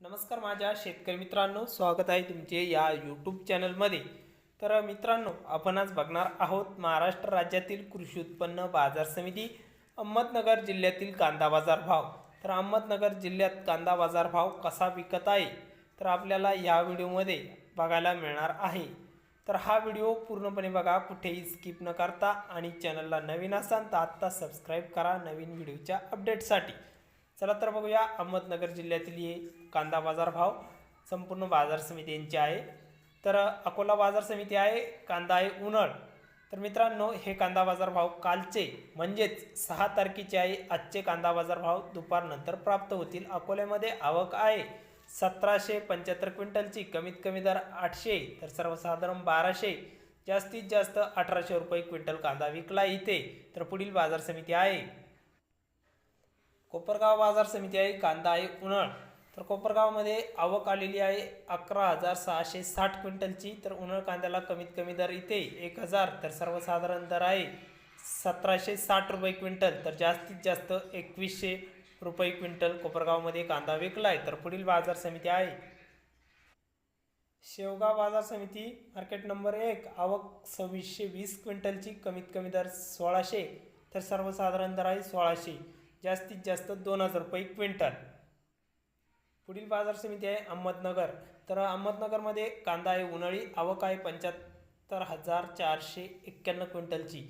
नमस्कार माझ्या शेतकरी मित्रांनो स्वागत आहे तुमचे या यूट्यूब चॅनलमध्ये तर मित्रांनो आपण आज बघणार आहोत महाराष्ट्र राज्यातील कृषी उत्पन्न बाजार समिती अहमदनगर जिल्ह्यातील कांदा बाजार भाव. तर अहमदनगर जिल्ह्यात कांदा बाजार भाव कसा विकत आहे तर आपल्याला या व्हिडिओमध्ये बघायला मिळणार आहे. तर हा व्हिडिओ पूर्णपणे बघा कुठेही स्किप न करता आणि चॅनलला नवीन असाल तर आत्ता सबस्क्राईब करा नवीन व्हिडिओच्या अपडेटसाठी चला तर बघूया अहमदनगर जिल्ह्यातील हे कांदा बाजार भाव. संपूर्ण बाजार समिती यांची आहे. तर अकोला बाजार समिती आहे कांदा आहे उन्हाळ. तर मित्रांनो हे कांदा बाजार भाव कालचे म्हणजेच सहा तारखेचे आहे. आजचे कांदा बाजार भाव दुपारनंतर प्राप्त होतील. अकोल्यामध्ये आवक आहे. सतराशे पंच्याहत्तर क्विंटलची कमीत कमी दर आठशे तर सर्वसाधारण बाराशे. जास्तीत जास्त अठराशे रुपये क्विंटल कांदा विकला इथे. तर पुढील बाजार समिती आहे. कोपरगाव बाजार समिती आहे कांदा आहे उन्हाळ. तर कोपरगावमध्ये आवक आलेली आहे अकरा हजार सहाशे साठ क्विंटलची. तर उन्हाळ कांद्याला कमीत कमी दर इथे एक हजार तर सर्वसाधारण दर आहे सतराशे साठ रुपये क्विंटल. तर जास्तीत जास्त एकवीसशे रुपये क्विंटल कोपरगावमध्ये कांदा विकला आहे तर पुढील बाजार समिती आहे. शेवगाव बाजार समिती मार्केट नंबर एक आवक सव्वीसशे वीस क्विंटलची कमीत कमी दर सोळाशे. तर सर्वसाधारण दर आहे सोळाशे. जास्तीत जास्त दोन हजार रुपये क्विंटल. पुढील बाजार समिती आहे अहमदनगर. तर अहमदनगरमध्ये कांदा आहे उन्हाळी आवक आहे पंच्याहत्तर हजार चारशे एक्क्याण्णव क्विंटलची.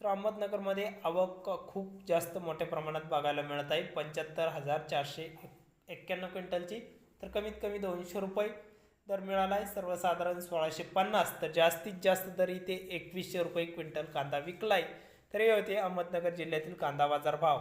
तर अहमदनगरमध्ये आवक खूप जास्त मोठ्या प्रमाणात बघायला मिळत आहे पंच्याहत्तर हजार चारशे एक्क्याण्णव क्विंटलची. तर कमीत कमी दोनशे रुपये दर मिळाला आहे सर्वसाधारण सोळाशे पन्नास. तर जास्तीत जास्त दर इथे एकवीसशे रुपये क्विंटल कांदा विकला आहे. तर हे होते अहमदनगर जिल्ह्यातील कांदा बाजार भाव.